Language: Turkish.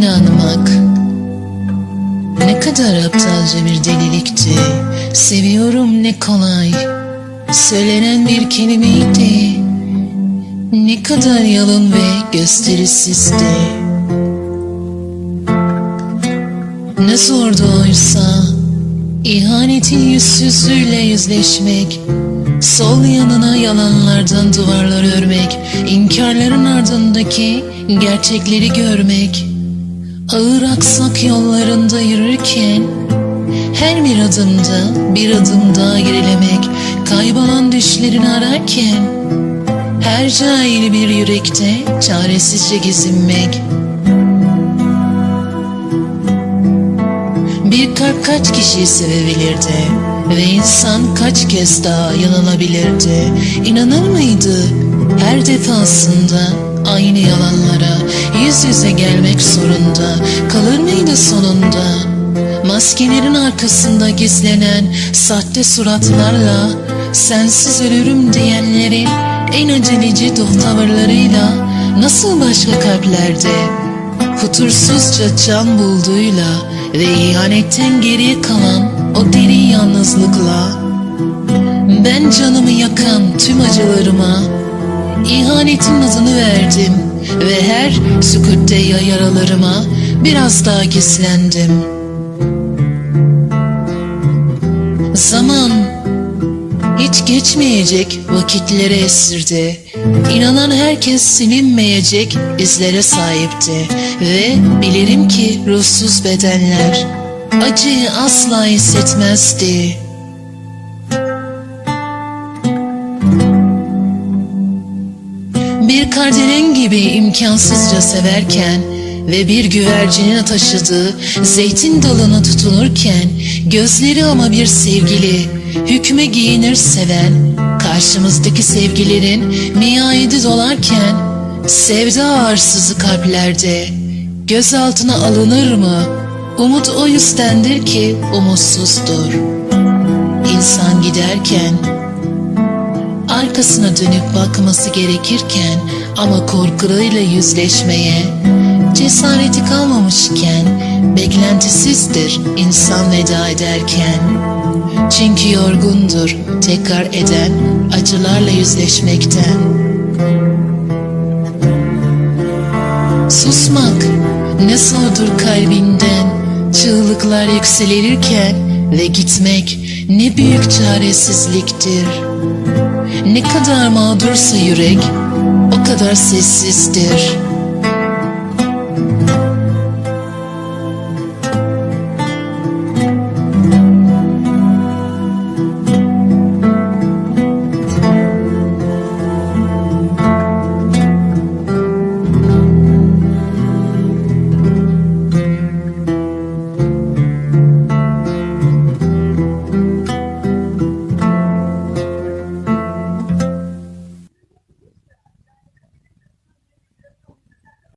İnanmak ne kadar aptalca bir delilikti. Seviyorum ne kolay. Söylenen bir kelimeydi. Ne kadar yalın ve gösterisizdi. Ne zordu oysa ihanetin yüzsüzlüğüyle yüzleşmek. Sol yanına yalanlardan duvarlar örmek, inkarların ardındaki gerçekleri görmek. Ağır aksak yollarında yürürken her bir adımda bir adım daha gerilemek, kaybolan düşlerini ararken her cahil bir yürekte çaresizce gezinmek. Bir kalp kaç kişiyi sevebilirdi ve insan kaç kez daha yanılabilirdi. İnanır mıydı her defasında aynı yalanlara yüz yüze gelmek zorunda kalır mıydı sonunda? Maskelerin arkasında gizlenen sahte suratlarla sensiz ölürüm diyenlerin en aceleci dur tavırlarıyla nasıl başka kalplerde Kutursuzca can bulduğuyla ve ihanetten geriye kalan o derin yalnızlıkla ben canımı yakan tüm acılarıma ihanetin adını verdim ve her sükûtte ya yaralarıma biraz daha gizlendim. Zaman hiç geçmeyecek vakitlere esirdi. İnanan herkes silinmeyecek izlere sahipti. Ve bilirim ki ruhsuz bedenler acıyı asla hissetmezdi. Bir kardelen gibi imkansızca severken ve bir güvercinin taşıdığı zeytin dalına tutunurken gözleri ama bir sevgili hükme giyinir seven karşımızdaki sevgilerin miaidi dolarken sevda arsızı kalplerde gözaltına alınır mı? Umut o yüzdendir ki umutsuzdur. İnsan giderken arkasına dönüp bakması gerekirken ama korkularıyla yüzleşmeye cesareti kalmamışken beklentisizdir insan veda ederken. Çünkü yorgundur tekrar eden acılarla yüzleşmekten. Susmak ne zordur kalbinden çığlıklar yükselirken ve gitmek ne büyük çaresizliktir. Ne kadar mağdursa yürek o kadar sessizdir.